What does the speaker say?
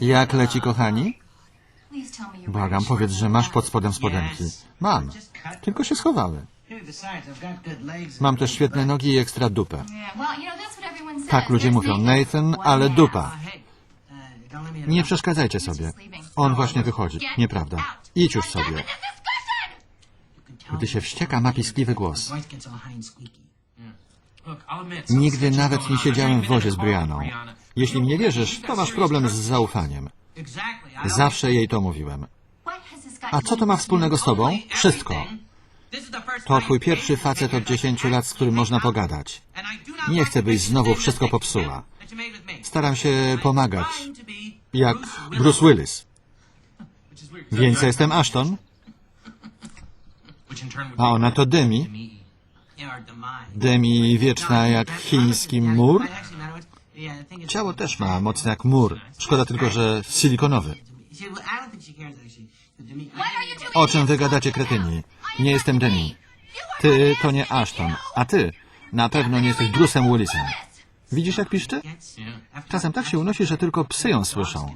Jak leci, kochani? Błagam, powiedz, że masz pod spodem spodenki. Mam. Tylko się schowały. Mam też świetne nogi i ekstra dupę. Tak ludzie mówią. Nathan. Ale dupa. Uh, Nie przeszkadzajcie sobie. On właśnie wychodzi. Nieprawda. Idź już sobie. Gdy się wścieka, ma piskliwy głos. Nigdy nawet nie siedziałem w wozie z Brianą. Jeśli mnie wierzysz, to masz problem z zaufaniem. Zawsze jej to mówiłem. A co to ma wspólnego z tobą? Wszystko. To twój pierwszy facet od 10 lat, z którym można pogadać. Nie chcę, byś znowu wszystko popsuła. Staram się pomagać. Jak Bruce Willis. Więc ja jestem Ashton, a ona to Demi. Demi wieczna jak chiński mur. Ciało też ma mocne jak mur. Szkoda tylko, że silikonowy. O czym wy gadacie, kretyni? Nie jestem Demi. Ty to nie Ashton, a ty na pewno nie jesteś Bruce'em Willisem. Widzisz jak piszczy? Czasem tak się unosi, że tylko psy ją słyszą.